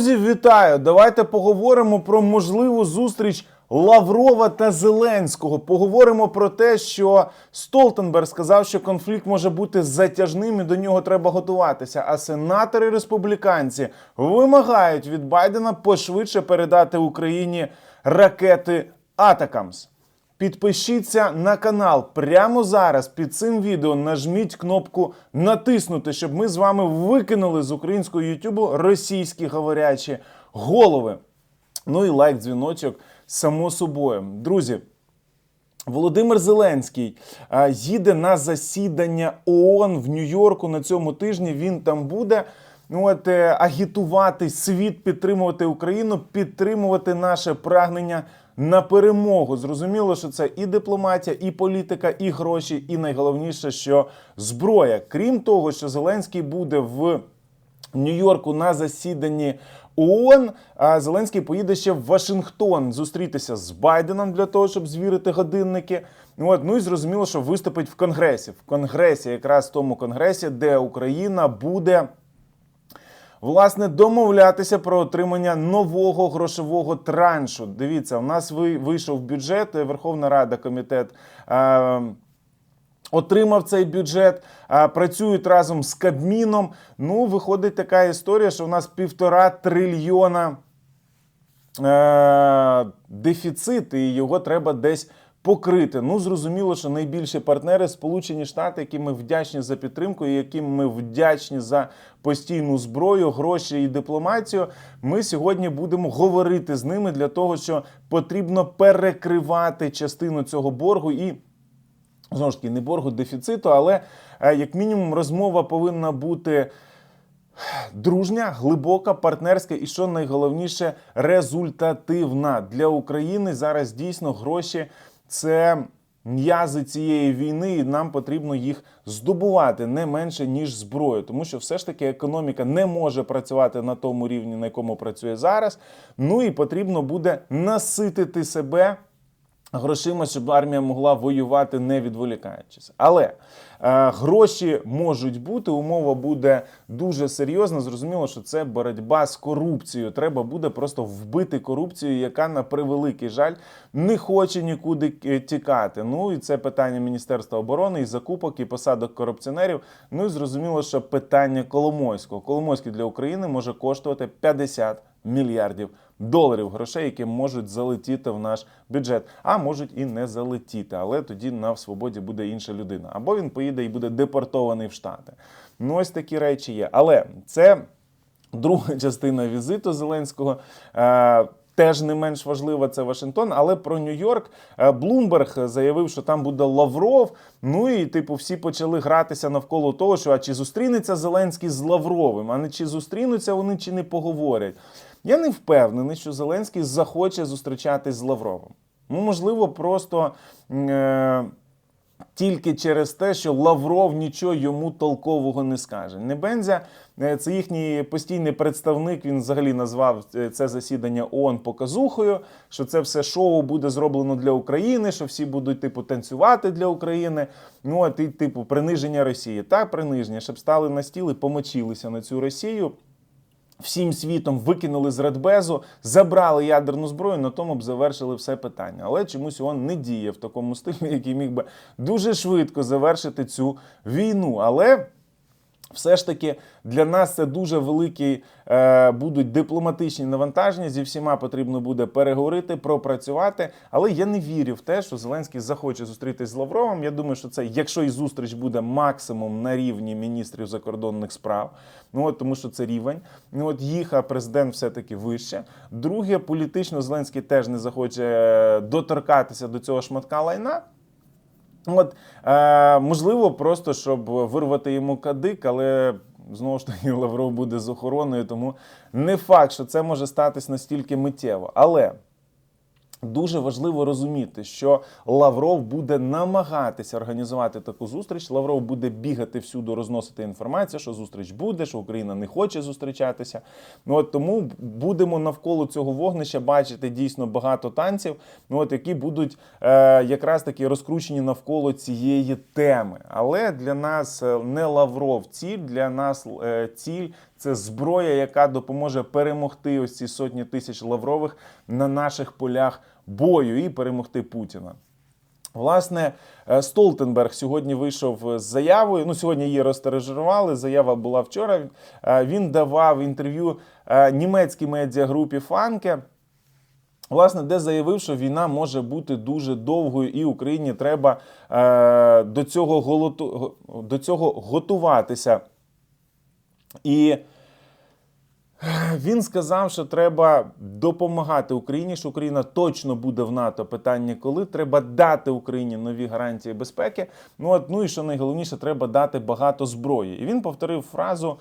Друзі, вітаю! Давайте поговоримо про можливу зустріч Лаврова та Зеленського. Поговоримо про те, що Столтенберг сказав, що конфлікт може бути затяжним і до нього треба готуватися. А сенатори республіканці вимагають від Байдена пошвидше передати Україні ракети Атакамс. Підпишіться на канал прямо зараз. Під цим відео нажміть кнопку натиснути, щоб ми з вами викинули з українського Ютубу російські говорячі голови. Ну і лайк, дзвіночок, само собою. Друзі, Володимир Зеленський їде на засідання ООН в Нью-Йорку на цьому тижні. Він там буде. Ну, от, е, агітувати світ, підтримувати Україну, підтримувати наше прагнення на перемогу. Зрозуміло, що це і дипломатія, і політика, і гроші, і найголовніше, що зброя. Крім того, що Зеленський буде в Нью-Йорку на засіданні ООН. А Зеленський поїде ще в Вашингтон зустрітися з Байденом для того, щоб звірити годинники. От, ну і зрозуміло, що виступить в Конгресі. В Конгресі, якраз в тому конгресі, де Україна буде. Власне, домовлятися про отримання нового грошового траншу. Дивіться, у нас ви- вийшов бюджет, е, Верховна Рада, комітет. Е- Отримав цей бюджет, працюють разом з Кабміном. Ну, виходить така історія, що у нас півтора трильйона е- дефіцит, і його треба десь покрити. Ну, зрозуміло, що найбільші партнери Сполучені Штати, які ми вдячні за підтримку, і яким ми вдячні за постійну зброю, гроші і дипломатію. Ми сьогодні будемо говорити з ними для того, що потрібно перекривати частину цього боргу і. Знову ж таки, не боргу дефіциту, але е, як мінімум розмова повинна бути дружня, глибока, партнерська і що найголовніше результативна для України. Зараз дійсно гроші це м'язи цієї війни, і нам потрібно їх здобувати не менше ніж зброю, тому що все ж таки економіка не може працювати на тому рівні, на якому працює зараз. Ну і потрібно буде наситити себе грошима, щоб армія могла воювати не відволікаючись. Але е, гроші можуть бути, умова буде дуже серйозна. Зрозуміло, що це боротьба з корупцією. Треба буде просто вбити корупцію, яка на превеликий жаль не хоче нікуди е, тікати. Ну і це питання Міністерства оборони і закупок, і посадок корупціонерів. Ну і зрозуміло, що питання Коломойського. Коломойський для України може коштувати 50 мільярдів доларів грошей, які можуть залетіти в наш бюджет, а можуть і не залетіти. Але тоді на свободі буде інша людина. Або він поїде і буде депортований в Штати. Ну ось такі речі є. Але це друга частина візиту Зеленського. Е, Теж не менш важлива це Вашингтон, але про Нью-Йорк е, Блумберг заявив, що там буде Лавров. Ну і типу всі почали гратися навколо того, що а чи зустрінеться Зеленський з Лавровим, а не чи зустрінуться вони, чи не поговорять. Я не впевнений, що Зеленський захоче зустрічатись з Лавровим. Ну, можливо, просто. Е- тільки через те, що Лавров нічого йому толкового не скаже. Небензя е, це їхній постійний представник. Він взагалі назвав е, це засідання ООН показухою, що це все шоу буде зроблено для України, що всі будуть типу танцювати для України. Ну от і типу приниження Росії. Так, приниження, щоб стали на стіл і помочилися на цю Росію всім світом викинули з Радбезу, забрали ядерну зброю, на тому б завершили все питання. Але чомусь ООН не діє в такому стилі, який міг би дуже швидко завершити цю війну. Але все ж таки для нас це дуже великі е, будуть дипломатичні навантаження. Зі всіма потрібно буде переговорити, пропрацювати. Але я не вірю в те, що Зеленський захоче зустрітись з Лавровим. Я думаю, що це, якщо і зустріч буде максимум на рівні міністрів закордонних справ, ну от тому що це рівень. Ну от їх, а президент все-таки вище. Друге, політично Зеленський теж не захоче е, доторкатися до цього шматка лайна. От, е, можливо, просто щоб вирвати йому кадик, але знову ж таки Лавров буде з охороною, тому не факт, що це може статись настільки миттєво. Але Дуже важливо розуміти, що Лавров буде намагатися організувати таку зустріч. Лавров буде бігати всюди, розносити інформацію, що зустріч буде, що Україна не хоче зустрічатися. Ну от тому будемо навколо цього вогнища бачити дійсно багато танців, ну от які будуть е, якраз таки розкручені навколо цієї теми. Але для нас е, не Лавров ціль, для нас е, ціль Це зброя, яка допоможе перемогти ось ці сотні тисяч лаврових на наших полях бою і перемогти Путіна. Власне, е, Столтенберг сьогодні вийшов з заявою. Ну, сьогодні її розтережували. Заява була вчора. Е, Він давав інтерв'ю е, німецькій медіагрупі Фанке. Власне, де заявив, що війна може бути дуже довгою, і Україні треба е, до, цього голоту, до цього готуватися. І він сказав, що треба допомагати Україні, що Україна точно буде в НАТО. Питання коли треба дати Україні нові гарантії безпеки. Ну от ну і що найголовніше, треба дати багато зброї. І він повторив фразу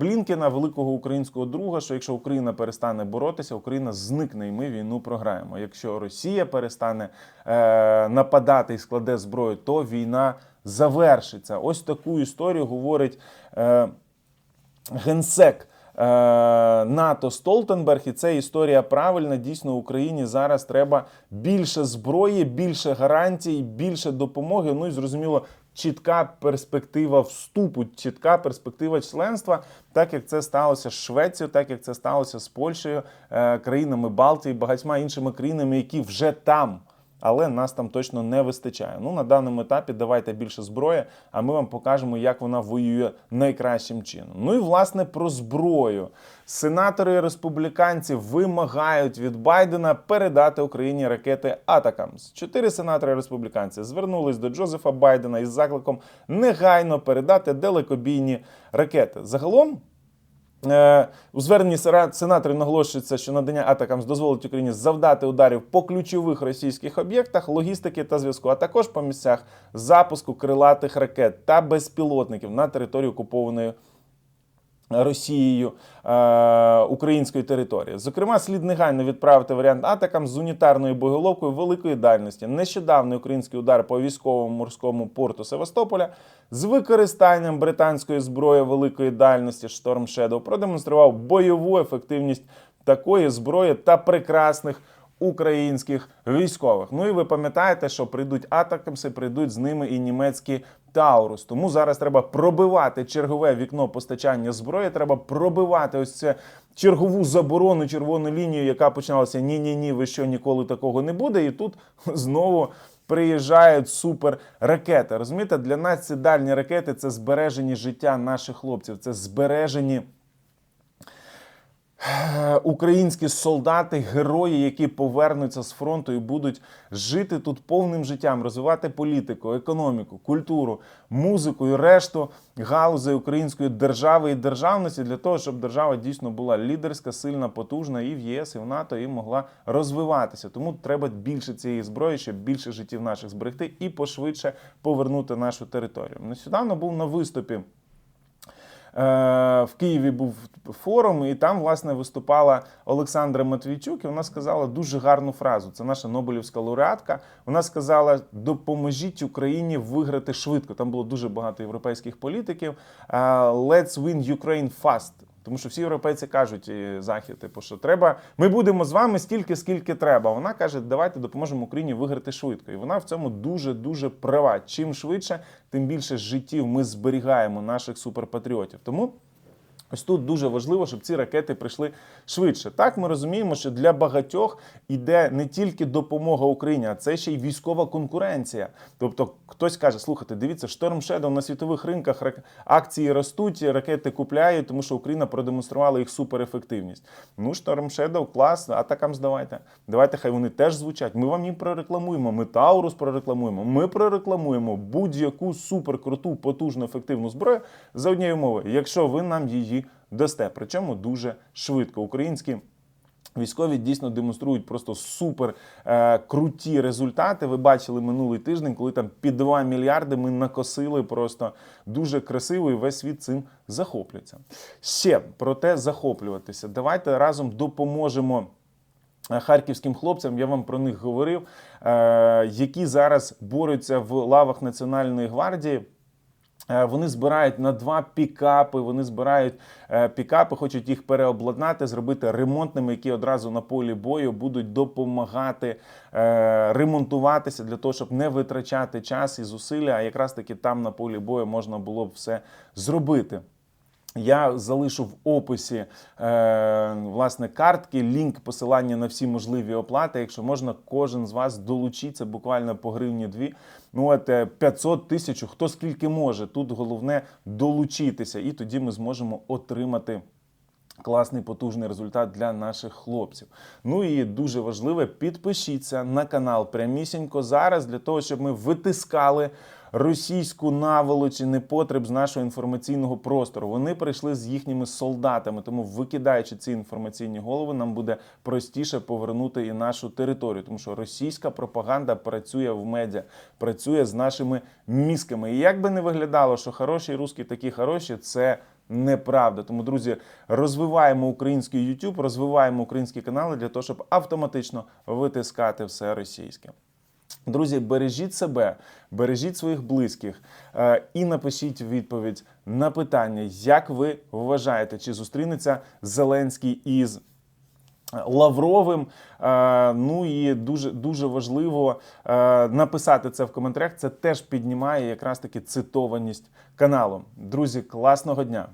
Блінкена, великого українського друга, що якщо Україна перестане боротися, Україна зникне, і ми війну програємо. Якщо Росія перестане е, нападати і складе зброю, то війна завершиться. Ось таку історію говорить. Е, Генсек е, НАТО Столтенберг, і це історія правильна. Дійсно, Україні зараз треба більше зброї, більше гарантій, більше допомоги. Ну і зрозуміло, чітка перспектива вступу, чітка перспектива членства, так як це сталося з Швецією, так як це сталося з Польщею, е, країнами Балтії, багатьма іншими країнами, які вже там. Але нас там точно не вистачає. Ну на даному етапі давайте більше зброї, а ми вам покажемо, як вона воює найкращим чином. Ну і власне про зброю. Сенатори республіканці вимагають від Байдена передати Україні ракети Атакамс. Чотири сенатори республіканці звернулись до Джозефа Байдена із закликом негайно передати далекобійні ракети. Загалом. Е, У зверненні сенаторів наголошується, що надання атакам дозволить Україні завдати ударів по ключових російських об'єктах логістики та зв'язку, а також по місцях запуску крилатих ракет та безпілотників на території окупованої Росією е, української території. Зокрема, слід негайно відправити варіант атакам з унітарною боєголовкою великої дальності. Нещодавний український удар по військовому морському порту Севастополя з використанням британської зброї великої дальності Storm Shadow продемонстрував бойову ефективність такої зброї та прекрасних українських військових. Ну і ви пам'ятаєте, що прийдуть атакамси, прийдуть з ними і німецькі Таурус. Тому зараз треба пробивати чергове вікно постачання зброї. Треба пробивати ось це чергову заборону, червону лінію, яка починалася ні, ні, ні, ви що ніколи такого не буде. І тут знову. Приїжджають супер ракети. Розумієте, для нас ці дальні ракети це збережені життя наших хлопців, це збережені українські солдати, герої, які повернуться з фронту і будуть жити тут повним життям, розвивати політику, економіку, культуру, музику і решту галузей української держави і державності для того, щоб держава дійсно була лідерська, сильна, потужна і в ЄС, і в НАТО, і могла розвиватися. Тому треба більше цієї зброї, щоб більше життів наших зберегти і пошвидше повернути нашу територію. Нещодавно був на виступі. Е, В Києві був форум, і там власне виступала Олександра Матвійчук. І вона сказала дуже гарну фразу. Це наша Нобелівська лауреатка. Вона сказала: допоможіть Україні виграти швидко. Там було дуже багато європейських політиків. Е, Let's win Ukraine fast. Тому що всі європейці кажуть захід, типу, що треба. Ми будемо з вами стільки, скільки треба. Вона каже, давайте допоможемо Україні виграти швидко. І вона в цьому дуже дуже права. Чим швидше, тим більше життів ми зберігаємо наших суперпатріотів. Тому. Ось тут дуже важливо, щоб ці ракети прийшли швидше. Так ми розуміємо, що для багатьох іде не тільки допомога Україні, а це ще й військова конкуренція. Тобто хтось каже: слухайте, дивіться, Storm Shadow на світових ринках акції ростуть, ракети купляють, тому що Україна продемонструвала їх суперефективність. Ну, Storm Shadow, клас, атакам здавайте. Давайте, хай вони теж звучать. Ми вам їм прорекламуємо. Ми Таурус прорекламуємо. Ми прорекламуємо будь-яку суперкруту, потужну, ефективну зброю за однією мовою, якщо ви нам її дасте. Причому дуже швидко. Українські Військові дійсно демонструють просто супер е, круті результати. Ви бачили минулий тиждень, коли там під 2 мільярди ми накосили просто дуже красиво, і весь світ цим захоплюється. Ще про те захоплюватися. Давайте разом допоможемо. е, Харківським хлопцям я вам про них говорив, е, які зараз борються в лавах Національної гвардії. Е, Вони збирають на два пікапи. Вони збирають е, пікапи, хочуть їх переобладнати, зробити ремонтними, які одразу на полі бою будуть допомагати е, ремонтуватися для того, щоб не витрачати час і зусилля. А якраз таки там на полі бою можна було б все зробити. Я залишу в описі е, власне картки, лінк, посилання на всі можливі оплати. Якщо можна, кожен з вас долучиться буквально по гривні дві. Ну от е, 500 тисяч, хто скільки може. Тут головне долучитися, і тоді ми зможемо отримати. Класний потужний результат для наших хлопців. Ну і дуже важливе, підпишіться на канал прямісінько зараз для того, щоб ми витискали російську наволоч непотреб з нашого інформаційного простору. Вони прийшли з їхніми солдатами, тому викидаючи ці інформаційні голови, нам буде простіше повернути і нашу територію, тому що російська пропаганда працює в медіа, працює з нашими мізками. І як би не виглядало, що хороші русські такі хороші, це неправда. Тому, друзі, розвиваємо український YouTube, розвиваємо українські канали для того, щоб автоматично витискати все російське. Друзі, бережіть себе, бережіть своїх близьких е, і напишіть відповідь на питання, як ви вважаєте, чи зустрінеться Зеленський із Лавровим. Е, Ну і дуже дуже важливо е, написати це в коментарях. Це теж піднімає якраз таки цитованість каналу. Друзі, класного дня!